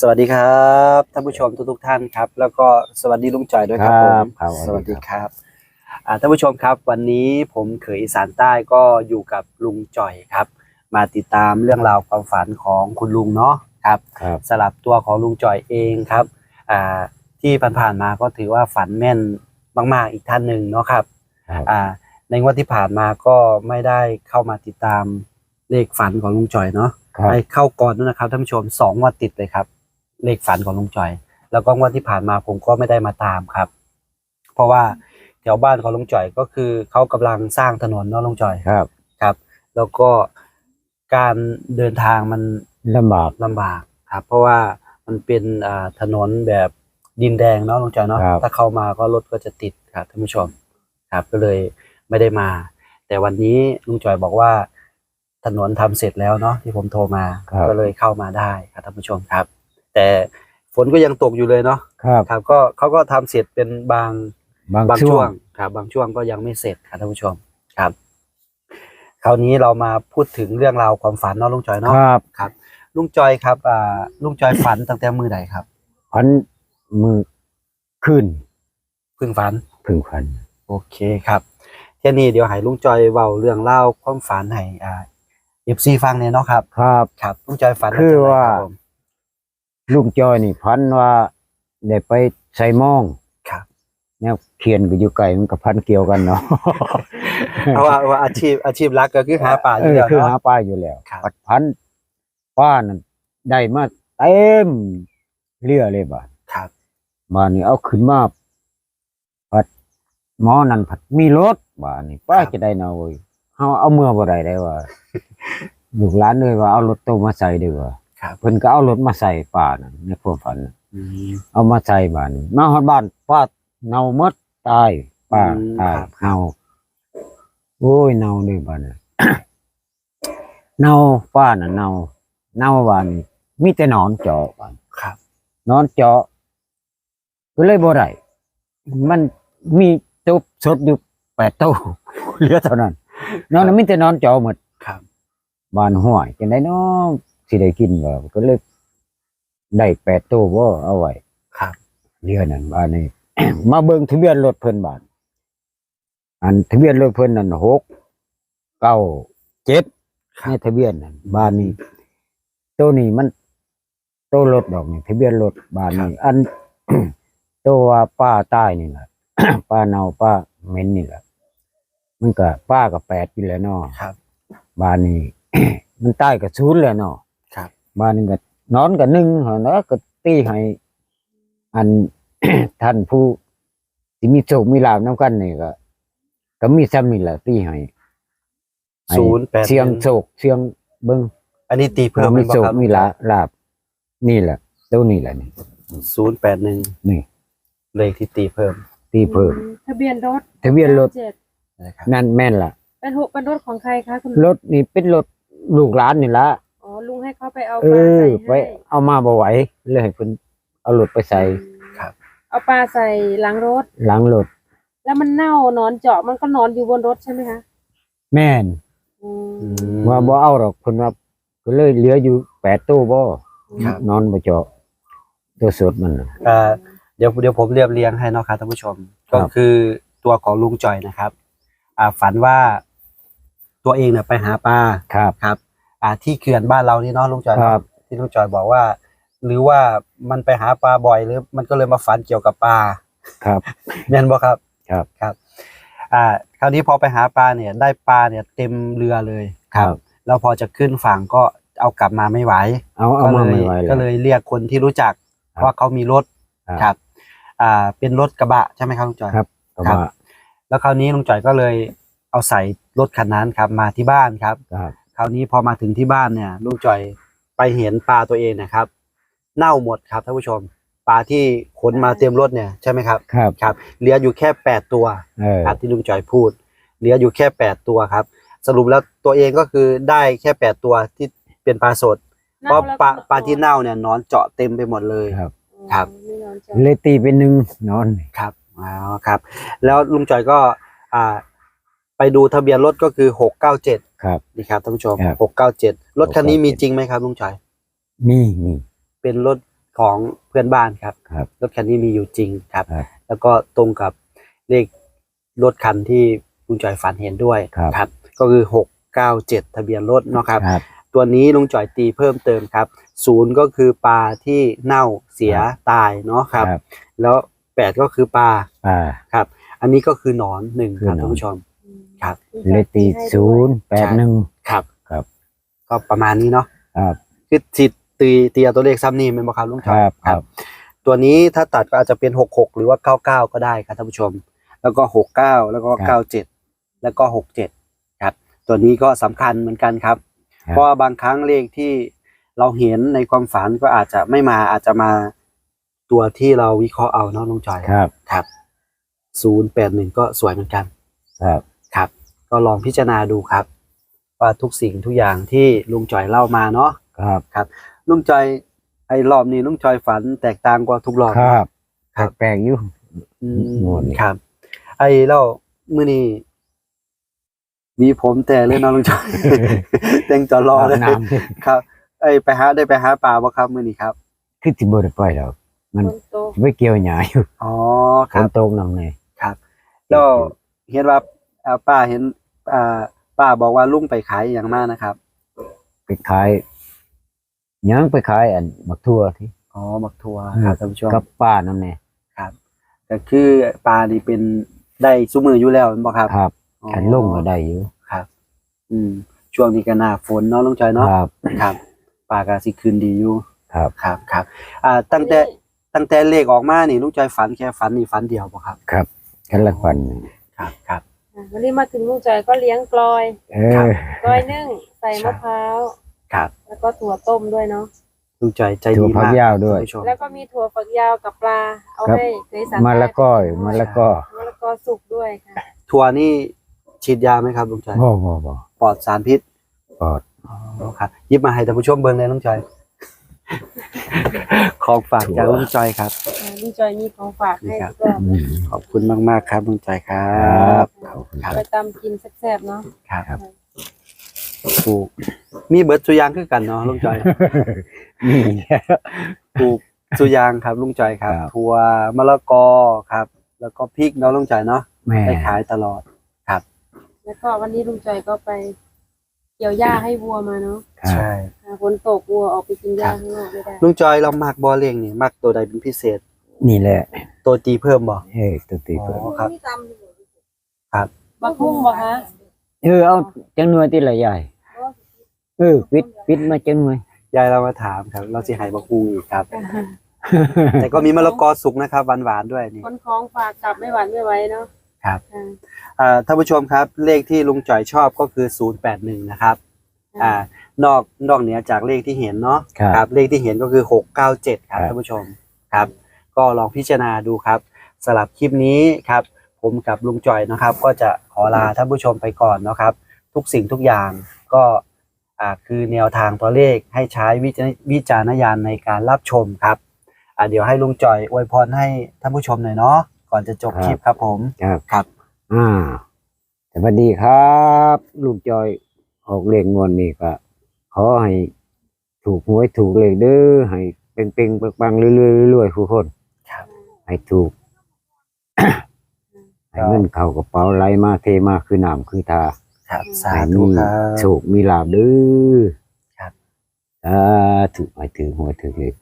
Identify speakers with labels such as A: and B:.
A: สวัสดีครับท่านผู้ชมทุกๆท่านครับ แล้วก็สวัสดีลุงจ่อยด้วยครับ
B: ค
A: ผ
B: รับ
A: ม
B: ครับ
A: สวัสดีครับอ่าท่านผู้ชมครับ วันนี้ผมเขยอีสานใต้ก็อยู่กับลุงจ่อยครับ มาติดตามเรื่องราวความฝันของคุณลุงเนาะครับ
B: ครับ
A: สลับตัวของลุงจ่อยเองครับอ่าที่ผ่านๆมาก็ถือว่าฝันแม่นมากๆอีกท่านหนึ่งเนาะครับ
B: ครับ
A: อ่าในงวดที่ผ่านมาก็ไม่ได้เข้ามาติดตามเลขฝันของลุงจ่อยเนาะ
B: ครับ
A: ไปเข้าก่อนนู้นนะครับท่านผู้ชมสองงวันติดเลยครับ เลขฝันของลุงจ่อย แล้วก็งวดที่ผ่านมาผมก็ไม่ได้มาตามครับ เพราะว่าแถวบ้านของลุงจ่อยก็คือเขากำลังสร้างถนนเนาะลุงจ่อย
B: ครับ
A: ครับ แล้วก็การเดินทางมัน
B: ลำบาก
A: ลำบากครับ เพราะว่ามันเป็นอ่าถนนแบบดินแดงเนาะลุงจ่อยเนาะ
B: ครับ
A: ถ้าเข้ามาก็รถก็จะติดครับท่านผู้ชมครับ ก็เลยไม่ได้มา แต่วันนี้ลุงจ่อยบอกว่าถนนทำเสร็จแล้วเนาะที่ผมโทรมา
B: ครับ
A: ก็เลยเข้ามาได้ครับท่านผู้ชมครับ แต่ฝนก็ยังตกอยู่เลยเนาะ
B: ครับ
A: ครับก็เขาก็ทำเสร็จเป็นบาง
B: บาง
A: บาง
B: ช่
A: ช่
B: ว
A: ว
B: ง
A: งครับบางช่วงก็ยังไม่เสร็จครับท่านผู้ชมครับ คราวนี้เรามาพูดถึงเรื่องราวความฝันเนาะลุงจอย
B: ค
A: เนาะ
B: รับ
A: ครับลุงจอยครับอ่าลุงจอยฝันตั้งแต่มือใดครับ
B: พันมือขึ้น
A: เพิ่งฝัน
B: พึ่งพัน
A: โอเคครับเที่ยนี้เดี๋ยวให้ลุงจอยเว้าเรื่องเล่าความฝันให้อ่าเอฟซีฟังเนี่ยเนาะครับ
B: ครับ
A: ครับลุงจอยฝัน
B: คือ
A: จังได
B: ว่า
A: รับผม
B: ลุงจอยนี่พันว่าได้ไปใส่หมอง
A: ครับ
B: เนี่ยเขียนก็อยู่ไกลมันกับพันเกี่ยวกันเนาะ
A: เพราะว่าว่าอาชีพอาชีพหลักก็คือหาปลาอ
B: เอยู่อ
A: แล้ว
B: คือหา
A: เนาะ
B: ปลาอยู่แล้ว
A: ครับ
B: ปัดพันป้านั่นได้มาเต็มเรือเลยบ่า
A: ครับ
B: มานี่เอาขึ้นมาผัดหมอนั่นผัดมีรถบ้านี่ป้าจะได้นาเว้ยเฮาเอาเมื่อบ่ได้ได้ว่าลูกหลานเลยว่าเอารถตู้มาใส่ดีกว่า
A: ครับ
B: เพิ่นก็เอารถมาใส่ป่านั่นในความฝันน่ะ
A: อืม
B: เอามาใส่บ้านมาฮอดบ้านป้าเน่าหมดตายป้า
A: อืม
B: ตาย
A: ครับ
B: เน่าโอ้ยเน่าเลยบ้านน่ะ เน่าป้าน่ะเน่าเน่าบ้านนี่มีแต่หนอนเจาะบ้าน
A: ครับ
B: นอนเจาะก็เลยบ่ได้มันมีตุบสดอยู่แปดตู้ เหลือเท่านั้นนอนนั้นมีแต่นอนเจาะหมด
A: ครับ
B: บ้านห้วยจังได๋น้อ สิได้กินบ่ก็เลยได้แปดตู้บ่เอาไว้
A: ครับ
B: เหลือนั่นบ้านนี้มาเบิ่งทะเบียนรถเพิ่นบ้านอันทะเบียนรถเพิ่นนั่นหกเก้าเจ็ด
A: ครับ
B: ในทะเบียนนั่นบ้านนี้ตัวนี้มันตัวรถดอกนี่ทะเบียนรถบ้านนี้อันตัวว่าป้าใต้นี่แหละป้าเนาป้าเหม็นนี่แหละมันก็ป้ากับแปดอยู่แล้วเนาะ
A: ครับ
B: บ้านนี้ มันใต้กับศูนย์แล้วเนาะ
A: ครั บ
B: บ้านนี้ก็นอนกับหนึ่งหั้นแล้วก็ตีให้ อัน ท่านผู้ที่มีโชคมีลาภน้ำกันนี่ก็ ก็มีซ้ำนี่แหละตีให้ให้
A: ศูนย์แปด
B: เสียงโชคเสียงเบิ้ง
A: อันนี้ตีเพิ่ม
B: มี
A: ไหม
B: โชค
A: ครับ
B: มีลาลาบ นี่แหละตัวนี้แหละนี่
A: ศูนย์แปดหนึ่ง
B: นี่
A: เลขที่ตีเพิ่ม
B: ตีเพิ่ม
C: ทะเบียนรถ
B: ทะเบียนรถ
C: เจ็ด
A: นะครับ
B: นั่นแม่นล่ะ
C: เป็นหกเป็นรถของใครคะคุณ
B: รถนี่เป็นรถลูกหลานนี่ละ
C: อ๋อลุง ให้เขาไปเอา
B: เอ
C: ปลา
B: อ
C: ใส่
B: ไป
C: ให้
B: เอามาบ่ไหวเลยให้เพิ่นเอารถไปใส่
A: ครับ
C: เอาปลาใส่หลังรถ
B: หลังรถ
C: แล้วมันเน่านอนเจาะมันก็นอนอยู่บนรถใช่ไหมคะ
B: แม่น
C: อืม
A: อืม
B: ว่าบ่เอาหรอกเพิ่นว่าก็เลยเหลืออยู่แปดตู้บ่
A: ครับ
B: นอนบ่เจาะตัวสดมันน่ะ
A: เอ่อเดี๋ยวเดี๋ยวผมเรียบเรียงให้เนาะครับท่านผู้ชม
B: ครั
A: ก็
B: บ
A: คือตัวของลุงจอยนะครับ อ่าฝันว่าตัวเองเนี่ยไปหาปลา
B: ครับ
A: ครับ อ่าที่เขื่อนบ้านเรานี่เนาะลุงจอย
B: ค
A: เนาะ
B: รับ
A: ที่ลุงจอยบอกว่า หรือว่ามันไปหาปลาบ่อยหรือ มันก็เลยมาฝันเกี่ยวกับปลา
B: ครับ
A: แม่นบ่ครับ
B: ครับ
A: ครับ อ่า คราวนี้พอไปหาปลาเนี่ย ได้ปลาเนี่ยเต็มเรือเลย
B: ครับ
A: แล้วพอจะขึ้นฝั่งก็เอากลับมาไม่ไหว
B: เอาเอา
A: ก็
B: มา
A: เลย
B: ไม่ไหวแล้
A: ก็
B: ว
A: เลยเรียกคนที่รู้จัก
B: ครับ
A: ว่าเขามีรถ
B: ครับ
A: ครับ อ่า เป็นรถกระบะใช่ไหมครับลุงจอย
B: ครับ ก็
A: ครับ
B: ว่า
A: แล้วคราวนี้ลุงจอยก็เลยเอาใส่รถคันนั้นครับมาที่บ้านครับ
B: ครับ
A: คราวนี้พอมาถึงที่บ้านเนี่ยลุงจอยไปเห็นปลาตัวเองนะครับ เน่าหมดครับท่านผู้ชม ปลาที่ขนมาเต็มรถเนี่ยใช่ไหมครับ
B: ครับ
A: ครับเหลืออยู่แค่แปดตัว
B: เออ
A: ครับที่ลุงจอยพูด เหลืออยู่แค่แปดตัวครับ สรุปแล้วตัวเองก็คือได้แค่แปดตัวที่เป็นปลาสดเพราะปลาปลาที่เน่าเนี่ยนอนเจาะเต็มไปหมดเลย
B: ครับ
A: ครับ
C: ไม่นอนเจาะ
B: เลยตีเป็นหนึ่งนอน
A: ครับอ๋อครับ แล้วลุงจอยก็อ่าไปดูทะเบียนรถก็คือหกเก้าเจ็ด
B: ครับ
A: นี่ครับท่านผู้ชม
B: ครับ
A: หกเก้าเจ็ดรถคันนี้มี
B: 697
A: จริงไหมครับลุงจอย
B: มีมี
A: เป็นรถของเพื่อนบ้านครับ
B: ครับ
A: รถคันนี้มีอยู่จริงครับ
B: ครับ
A: แล้วก็ตรงกับเลขรถคันที่ลุงจ่อยฝันเห็นด้วย
B: ครับ
A: ก็คือหกเก้าเจ็ดทะเบียนรถเนาะครับ
B: ครับ
A: ตัวนี้ลุงจ่อยตีเพิ่มเติมครับศูนย์ก็คือปลาที่เน่าเสียตายเนาะครับ
B: ครับ
A: แล้วแปดก็คือปลา
B: อ่า
A: ครับ อันนี้ก็คือหนอนหนึ่งครับ
B: คือหนอน
A: ท่านผู้ชม ครับ
B: เลขตีศูนย์แปดหนึ่ง
A: ครับ
B: ครับ
A: ก็ประมาณนี้เนาะ
B: ครับ
A: คือสิตีตีเอาตัวเลขซ้ำนี่เป็นบ่ครับลุง
B: ค
A: จ่อย
B: รับ ครับ
A: ตัวนี้ถ้าตัดก็อาจจะเป็นหกหกหรือว่าเก้าเก้าก็ได้ครับท่านผู้ชม แล้วก็หกเก้าแล้วก็เก้าเจ็ดแล้วก็หกเจ็ดครับ ตัวนี้ก็สำคัญเหมือนกันครับ
B: ครับ
A: เพราะว่าบางครั้งเลขที่เราเห็นในความฝันก็อาจจะไม่มาอาจจะมาตัวที่เราวิเคราะห์เอาเนาะลุงจอย
B: ครับ
A: ครับศูนย์แปดหนึ่งก็สวยเหมือนกัน
B: ครับ
A: ครับ ก็ลองพิจารณาดูครับ ว่าทุกสิ่งทุกอย่างที่ลุงจอยเล่ามาเนาะ
B: ครับ
A: ลุงจอยไอ้รอบนี้ลุงจอยฝันแตกต่างกว่าทุกรอบ
B: ครับ
A: ครับ
B: แปลกๆอยู่
A: อื
B: โน่
A: ม
B: นนี่
A: ครับ ไอ้เล่ามื้อนี้มีผมแต่เลยเนาะลุงจอยแต่งจอรอเลย
B: อาบน้
A: ครับ ไอ้ไปหาได้ไปหาปลาบ่ครับมื้อนี้ครับำ
B: คือที่บ่ได้ไปแล้วมัน
C: คนโต
B: ไม่เกี่ยวหยาอยู่
A: อ๋อ
B: ฝ
A: ครั
B: น
A: บ
B: ตกนำไง
A: ครับ แล้วเห็นว่าอ่าป้าเห็น อ่าป้าบอกว่าลุงไปขายอย่างมากนะครับ
B: ไปขายหยังไปขายอันบักทั่วที่
A: อ๋อบักทัว
B: อืม
A: ครับท่านผู้ชม
B: กับป้านั่นแน่
A: ครับก็คือปลานี่เป็นได้ซุมืออยู่แล้วแม่นบ่ครับ
B: ครับ
A: อ๋อ
B: ขันลงก็ได้อยู่
A: ครับ อืม ช่วงนี้ก็หน้าฝนเนาะลุงจอยเนาะ
B: ครับ
A: ครับปลาก็สิคืนดีอยู่
B: ครับ
A: ครับครับ อ่า ตั้งแต่ตั้งแต่เลขออกมานี่ลุงจอยฝันแค่ฝันนี่ฝันเดียวบ่ครับ
B: ครับกันละฟัน
A: ครับครับ
C: อะ วันนี้มาถึงลุงจอยก็เลี้ยงกลอย
B: เออ
C: กลอยนึ่งใส่มะพร้าว
A: ครับ
C: แล้วก็ถั่วต้มด้วยเนาะ
A: ลุงจอยใจ
B: ถั่ว
A: ดี
B: ฝัก
A: มาก
B: ยาวด้วย
A: ท่านผู้ชม
C: แล้วก็มีถั่วฝักยาวกับปลาเอา
B: ครับ
C: ให้เคยสั่ง
B: มะละกอมะละกอ
C: มะละกอสุกด้วยค่ะ
A: ทัวร์นี่ฉีดยาไหมครับลุงจอย
B: บ่บ่บ่
A: ปลอดสารพิษ
B: ปอด
A: อ๋อครับหยิบมาให้ท่านผู้ชมเบิ่งเลยลุงจอย ของฝากจากลุงจอยครับ
C: อ่าลุงจอยมีของฝากให้
A: นี่ครับ
C: ก็
B: อืม
A: ขอบคุณมากๆครับลุงจอยครั
B: ครับบ
A: ขอบ คุณครับ
C: ไปตำกินแซ่บๆเนาะ
A: ครับ ปลูก มีเบิร์ดสุยางคือกันเนาะลุงจอย
B: นี่
A: ปลูกสุยางครับลุงจอยครับ
B: ครับ
A: ถั่วมะละกอครับ แล้วก็พริกเนาะลุงจอยเนาะ
B: แม่
A: ได้ขายตลอด
C: แล้วก็วันนี้ลุงจอยก็ไป เกี่ยวหญ้าให้วัวมาเนาะ
B: ครับ
A: ใช่
C: อ่าฝนตกวัวออกไปกินหญ้าข้างนอกไม่ได้
A: ลุงจอยเรามักบอเลี้ยงนี่มักตัวใดเป็นพิเศษ
B: นี่แหละ
A: ตัวตีเพิ่มบ่
B: เอ้ยตัวตี
A: อ๋
B: เพิ่น
A: อครับครับ
C: บักพุ่งบ่คะ
B: เออเอาจังหน่วยที่ละใหญ่เออปิดปิดมาจังหน่วย
A: ยายเรามาถามครับ เราสิให้บักฮูอีกครับ แต่ก็มีมะละกอสุกนะครับหวานๆด้วยนี่
C: คนคล้องฝากกลับไม่หวานไม่ไหวเนาะ
A: ครับ
C: อ่า
A: อ่าท่านผู้ชมครับ เลขที่ลุงจ่อยชอบก็คือ081นะครับ อ่านอกนอกเหนือจากเลขที่เห็นเนาะ
B: ครับ
A: เลขที่เห็นก็คือ697ครับ
B: ครับ
A: ท่านผู้ชมครับ ก็ลองพิจารณาดูครับสำหรับคลิปนี้ครับ ผมกับลุงจ่อยนะครับ ก็จะขอลาท่านผู้ชมไปก่อนนะครับ ทุกสิ่งทุกอย่างก็อ่าคือแนวทางตัวเลขให้ใช้วิจารวิจารณญาณในการรับชมครับอ่าเดี๋ยวให้ลุงจ่อยอวยพรให้ท่านผู้ชมหน่อยเนาะก่อนจะจบคลิปครับผม
B: ครับ
A: ครับ
B: อ่าสวัสดีครับลูกจอยออกเลขงวดนี่ก็ขอให้ถูกหวยถูกเลขเด้อให้เป็นเป่งๆปังๆเรื่อยๆเรื่อยๆทุกคน
A: ครับ
B: ให้ถูก ให้เงินเข้ากระเป๋าไหลมาเทมาคือน้ำคือทา
A: ครับ สา
B: ให้
A: ธุ
B: มี
A: ครับ
B: โชคมีลาบเด้อ
A: ครับ
B: สาธุให้ถือหวยถือเลข